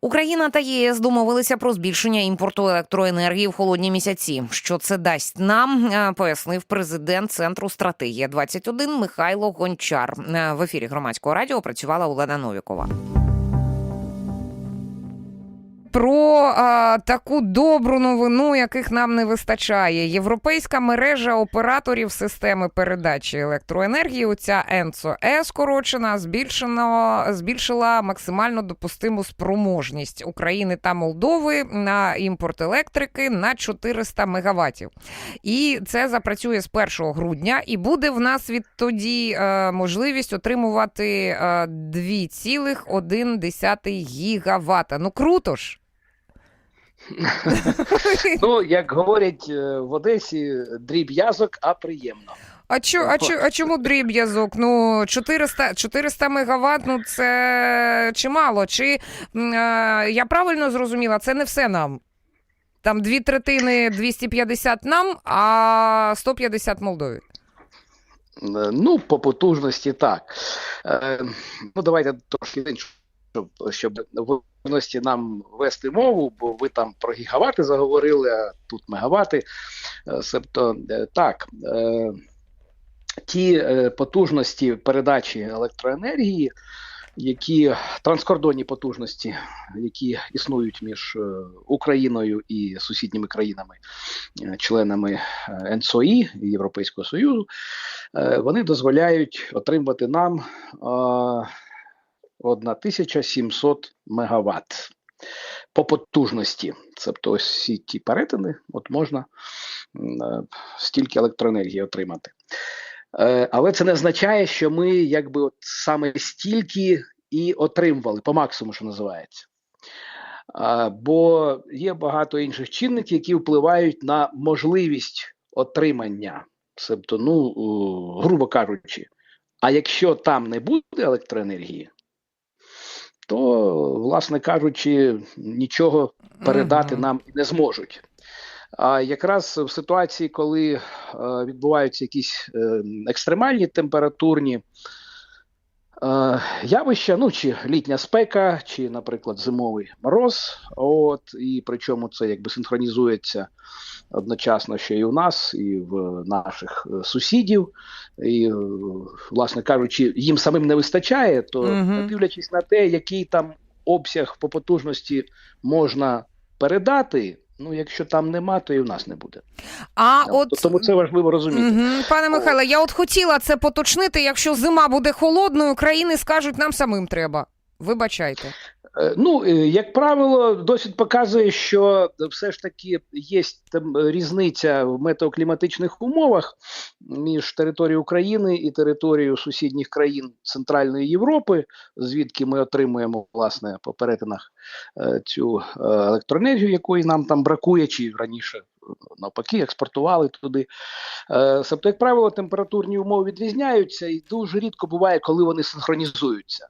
Україна та ЄС домовилися про збільшення імпорту електроенергії в холодні місяці. Що це дасть нам, е, пояснив президент центру стратегія 21 Михайло Гончар. Е, В ефірі громадського радіо працювала Олена Новікова. Про а, таку добру новину, яких нам не вистачає. Європейська мережа операторів системи передачі електроенергії, оця ЕНЦО-Е скорочена, збільшено, збільшила максимально допустиму спроможність України та Молдови на імпорт електрики на 400 мегаваттів. І це запрацює з 1 грудня, і буде в нас відтоді е, можливість отримувати е, 2,1 гігавата. Ну круто ж. Ну, як говорять е, в Одесі, дріб'язок, а приємно. А, чо, а, чо, а чому дріб'язок? Ну, 400, 400 мегаватт, ну це чимало. Чи е, я правильно зрозуміла, це не все нам. Там дві третини 250 нам, а 150 Молдові. Е, Ну, по потужності так. Е, ну, давайте трошки інше, щоб, щоб в можливості нам вести мову, бо ви там про гігавати заговорили, а тут мегавати. Себто, е, так, е, ті е, потужності передачі електроенергії, які транскордонні потужності, які існують між Україною і сусідніми країнами, членами НСОІ Європейського Союзу, вони дозволяють отримати нам 1700 мегаватт по потужності. Тобто ось всі ті перетини, от можна е, стільки електроенергії отримати. Е, Але це не означає, що ми якби от саме стільки і отримували по максимуму, що називається. Бо є багато інших чинників, які впливають на можливість отримання. Тобто, ну, грубо кажучи, а якщо там не буде електроенергії, то, власне кажучи, нічого передати нам не зможуть. А якраз в ситуації, коли е, відбуваються якісь е, екстремальні температурні е, явища, ну чи літня спека, чи, наприклад, зимовий мороз, от, і причому це якби синхронізується одночасно ще і у нас, і в наших е, сусідів. І, е, власне кажучи, їм самим не вистачає, то Мгм. дивлячись на те, який там обсяг по потужності можна передати. Ну, якщо там нема, то і в нас не буде. А От, от Тому це важливо розуміти. Мгм. Пане Михайле, я от хотіла це поточнити. Якщо зима буде холодною, країни скажуть, нам самим треба. Вибачайте. Е, Ну, е, як правило, досвід показує, що все ж таки є там різниця в метеокліматичних умовах між територією України і територією сусідніх країн Центральної Європи, звідки ми отримуємо власне по перетинах е, цю електроенергію, якої нам там бракує, чи раніше навпаки експортували туди. Тобто, як правило, температурні умови відрізняються, і дуже рідко буває, коли вони синхронізуються.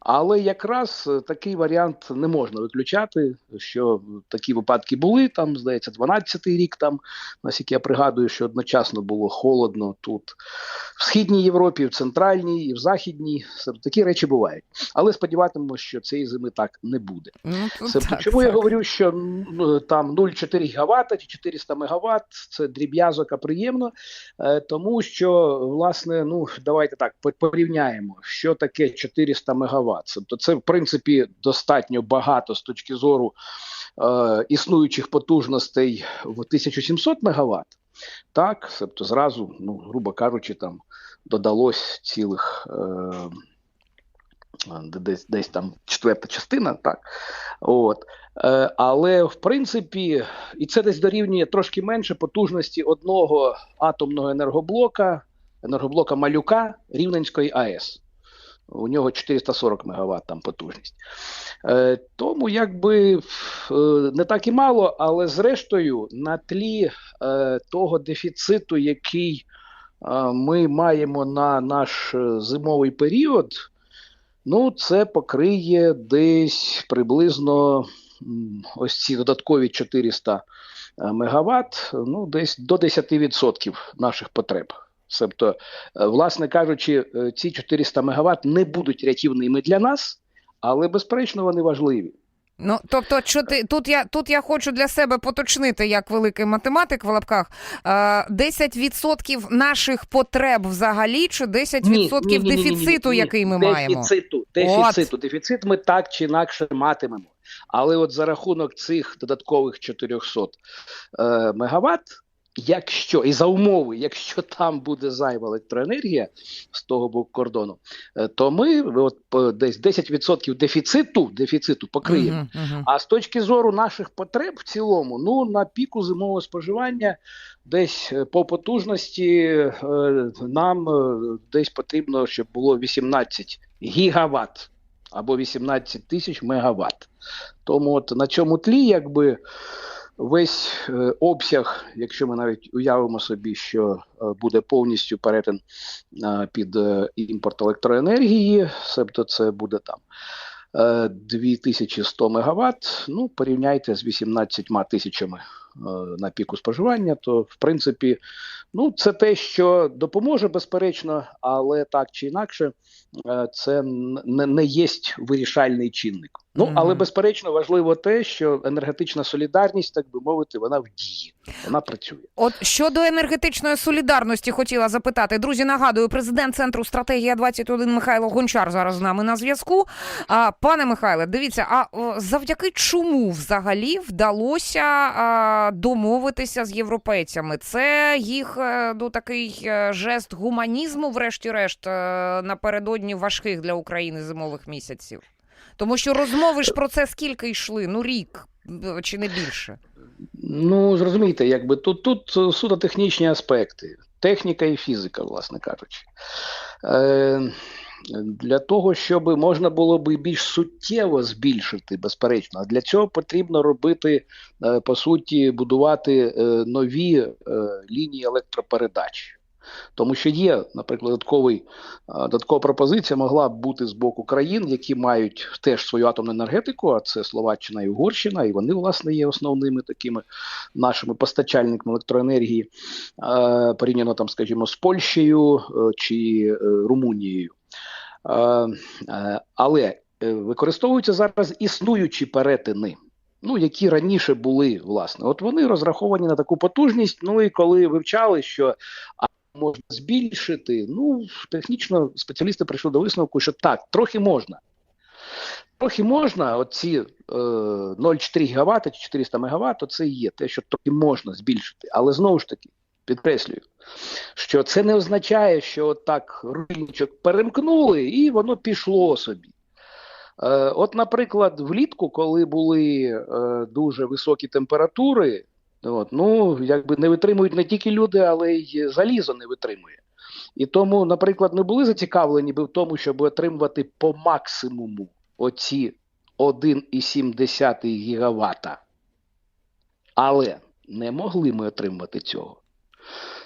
Але якраз е, такий варіант не можна виключати, що такі випадки були. Там, здається, 12-й рік, там, наскільки я пригадую, що одночасно було холодно тут в східній Європі, в центральній і в західній. Такі речі бувають. Але сподіватимемося, що цієї зими так не буде. Ну, Це так, чому я говорю, що ну, там 0,4 гігавата чи 400 мегаватт – це дріб'язок, а приємно, е, тому що власне, ну давайте так порівняємо, що таке 400 мегаватт. Тобто, це в принципі достатньо багато з точки зору е, існуючих потужностей в 1700 мегаватт. Так, тобто зразу, ну грубо кажучи, там додалось цілих. Е, десь, десь там четверта частина, так. От. Е, але в принципі, і це десь дорівнює трошки менше потужності одного атомного енергоблока, енергоблока Малюка Рівненської АЕС. У нього 440 МВт там потужність. Е, тому якби е, не так і мало, але зрештою, на тлі е, того дефіциту, який е, ми маємо на наш е, зимовий період, Ну, це покриє десь приблизно ось ці додаткові 400 е, мегаватт, ну, десь до 10% наших потреб. Тобто, е, власне кажучи, е, ці 400 мегаватт не будуть рятівними для нас, але безперечно вони важливі. Ну, тобто, що ти тут я тут я хочу для себе поточнити, як великий математик в лапках. Е, 10% наших потреб взагалі, чи 10% Ні, ні, ні, ні, ні, ні, дефіциту, ні. який ми маємо? Дефіциту, дефіциту. Дефіцит ми так чи інакше матимемо. Але от за рахунок цих додаткових 400 е, мегаватт, якщо і за умови, якщо там буде зайва електроенергія з того боку кордону, е, то ми от десь 10% дефіциту, дефіциту покриємо. Мгм, мгм. А з точки зору наших потреб в цілому, ну на піку зимового споживання, десь е, по потужності е, нам десь потрібно, щоб було 18 гігаватт або 18 тисяч мегаватт. Тому от на цьому тлі, якби весь е, обсяг, якщо ми навіть уявимо собі, що е, буде повністю перетин е, під імпорт електроенергії, себто це буде там. е, 2100 мегаватт, ну порівняйте з 18 тисячами на піку споживання, то в принципі, ну це те, що допоможе, безперечно, але так чи інакше, е, це не, не є вирішальний чинник. Ну але безперечно важливо те, що енергетична солідарність, так би мовити, вона в дії, вона працює. От щодо енергетичної солідарності хотіла запитати. Друзі, нагадую, президент центру стратегія 21 Михайло Гончар зараз з нами на зв'язку. А пане Михайле, дивіться, а завдяки чому взагалі вдалося а, домовитися з європейцями? Це їх е, ну, такий е, жест гуманізму, врешті-решт, е, напередодні важких для України зимових місяців. Тому що розмови ж про це скільки йшли? Ну рік чи не більше. Ну зрозумійте, якби тут тут суто технічні аспекти, техніка і фізика, власне кажучи. Е, для того, щоб можна було би більш суттєво збільшити, безперечно, а для цього потрібно робити, е, по суті, будувати е, нові е, лінії електропередач. Тому що є, наприклад, додатковий, додаткова пропозиція могла б бути з боку країн, які мають теж свою атомну енергетику, а це Словаччина і Угорщина, і вони, власне, є основними такими нашими постачальниками електроенергії, порівняно там, скажімо, з Польщею чи Румунією. Е, е, але е, використовуються зараз існуючі перетини. Ну, які раніше були, власне, от вони розраховані на таку потужність. Ну і коли вивчали, що можна збільшити, ну технічно спеціалісти прийшли до висновку, що так, трохи можна. Трохи можна, оці е, 0,4 ГВт чи 400 МВт, це і є те, що трохи можна збільшити. Але знову ж таки, підкреслюю, що це не означає, що так риночок перемкнули і воно пішло собі. Е, от, наприклад, влітку, коли були е, дуже високі температури, от, ну, якби не витримують не тільки люди, але й залізо не витримує. І тому, наприклад, не були зацікавлені в тому, щоб отримувати по максимуму оці 1,7 гігавата. Але не могли ми отримати цього.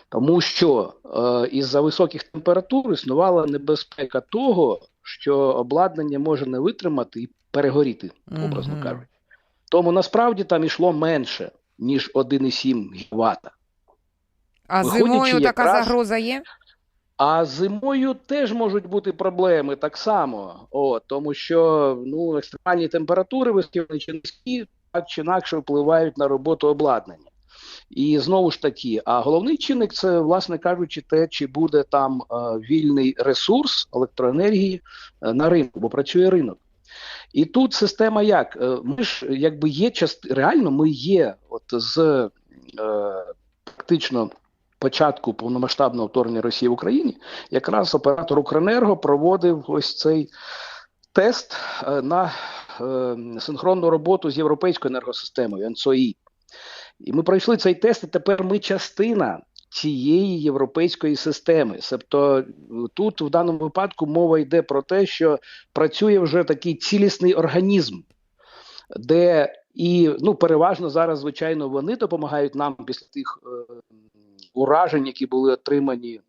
Тому що е, із-за високих температур існувала небезпека того, що обладнання може не витримати і перегоріти, образно Мгм. кажучи. Тому насправді там ішло менше, ніж 1,7 гігавата. А Виходячи зимою така загроза є? А зимою теж можуть бути проблеми так само, О, тому що ну, екстремальні температури, високі чи низькі, так чи інакше впливають на роботу обладнання. І знову ж таки, а головний чинник це, власне кажучи, те, чи буде там е, вільний ресурс електроенергії е, на ринку, бо працює ринок. І тут система як? Е, Ми ж якби є част... реально ми є от з е, практично початку повномасштабного вторгнення Росії в Україні, якраз оператор Укренерго проводив ось цей тест на е, синхронну роботу з європейською енергосистемою НСОІ. І ми пройшли цей тест, і тепер ми частина цієї європейської системи. Тобто тут в даному випадку мова йде про те, що працює вже такий цілісний організм, де і ну, переважно зараз, звичайно, вони допомагають нам після тих е, уражень, які були отримані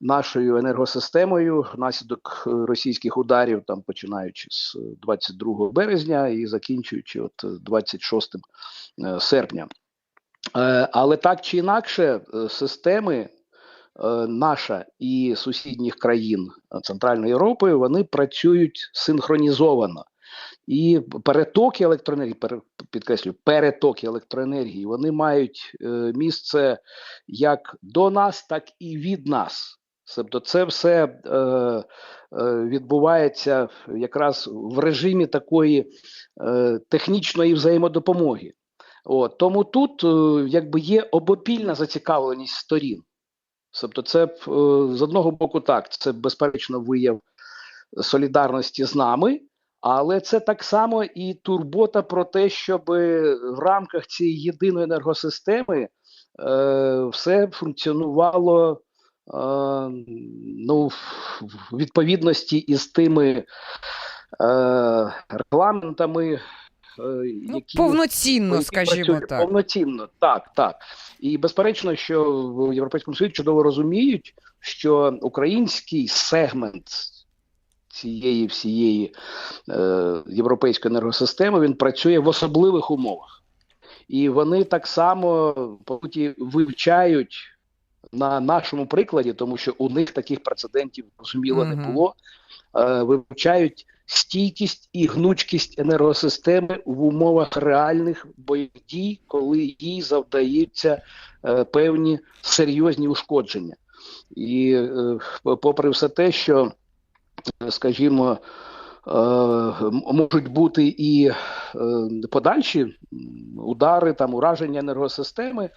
нашою енергосистемою внаслідок е, російських ударів, там починаючи з 22 березня і закінчуючи от 26 е, серпня. Е, Але так чи інакше, е, системи е, наша і сусідніх країн Центральної Європи вони працюють синхронізовано. і перетоки електроенергії, підкреслюю, перетоки електроенергії, вони мають місце як до нас, так і від нас. Тобто це все е, відбувається якраз в режимі такої е, технічної взаємодопомоги. От, тому тут е, якби є обопільна зацікавленість сторін. Тобто, це е, з одного боку так, це безперечно вияв солідарності з нами, але це так само і турбота про те, щоб в рамках цієї єдиної енергосистеми е, все функціонувало ну, в відповідності із тими е, регламентами, е, Ну, які повноцінно, які скажімо працюють так. Повноцінно, так, так. І безперечно, що в Європейському Союзі чудово розуміють, що український сегмент цієї всієї е, європейської енергосистеми він працює в особливих умовах. І вони так само по суті вивчають на нашому прикладі, тому що у них таких прецедентів зрозуміло не було. Е, вивчають стійкість і гнучкість енергосистеми в умовах реальних бойових дій, коли їй завдаються е, певні серйозні ушкодження. І е, попри все те, що, е, скажімо, е, можуть бути і е, подальші удари, там ураження енергосистеми,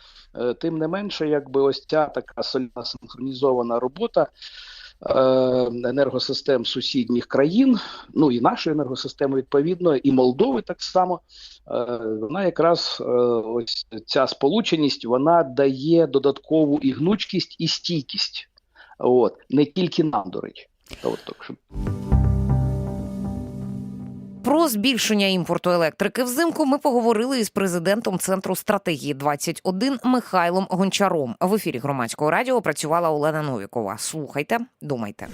тим не менше, якби ось ця така сильна синхронізована робота енергосистем сусідніх країн, ну і нашої енергосистеми відповідно, і Молдови так само. е, Вона якраз е, ось ця сполученість вона дає додаткову і гнучкість, і стійкість. От не тільки нам, до речі. От так що Про збільшення імпорту електрики взимку ми поговорили із президентом центру стратегії 21 Михайлом Гончаром. В ефірі громадського радіо працювала Олена Новікова. Слухайте, думайте.